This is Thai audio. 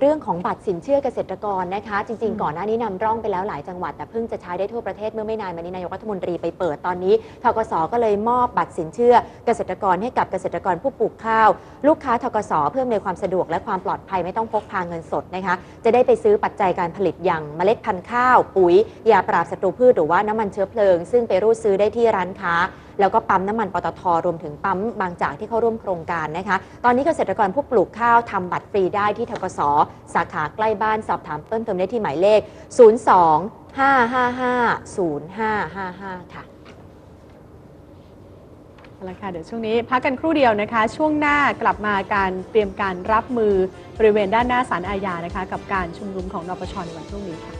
เรื่องของบัตรสินเชื่อเกษตรกรนะคะ จริงอืมๆก่อนหน้านี้นำร่องไปแล้วหลายจังหวัด แต่เพิ่งจะใช้ได้ทั่วประเทศเมื่อไม่นานมานี้นายกรัฐมนตรีไปเปิดตอนนี้ทกสก็เลยมอบบัตรสินเชื่อเกษตรกรให้กับเกษตรกรผู้ปลูกข้าว ลูกค้าทกสเพื่อในวยความสะดวกและความปลอดภัยไม่ต้องพกพาเงินสดนะคะ จะได้ไปซื้อปัจจัยการผลิตอย่างเมล็ดพันธุ์ข้าว ปุ๋ยยาปราบศัตรูพืชหรือว่าน้ำมันเชื้อเพลิง ซึ่งไปรูดซื้อได้ที่ร้านค้า แล้วก็ปั๊มน้ำมันปตทรวมถึงปั๊มบางจากที่เข้าร่วมโครงการนะคะ ตอนนี้เกษตรกรผู้ปลูกข้าวทำบัตรฟรีได้ที่ทกสสาขาใกล้บ้านสอบถามเพิ่มเติมได้ที่หมายเลข 02 555 0555 ค่ะเอาละค่ะเดี๋ยวช่วงนี้พักกันครู่เดียวนะคะ ช่วงหน้ากลับมาการเตรียมการรับมือบริเวณด้านหน้าศาลอาญานะคะ กับการชุมนุมของนปชในวันพรุ่งนี้ค่ะ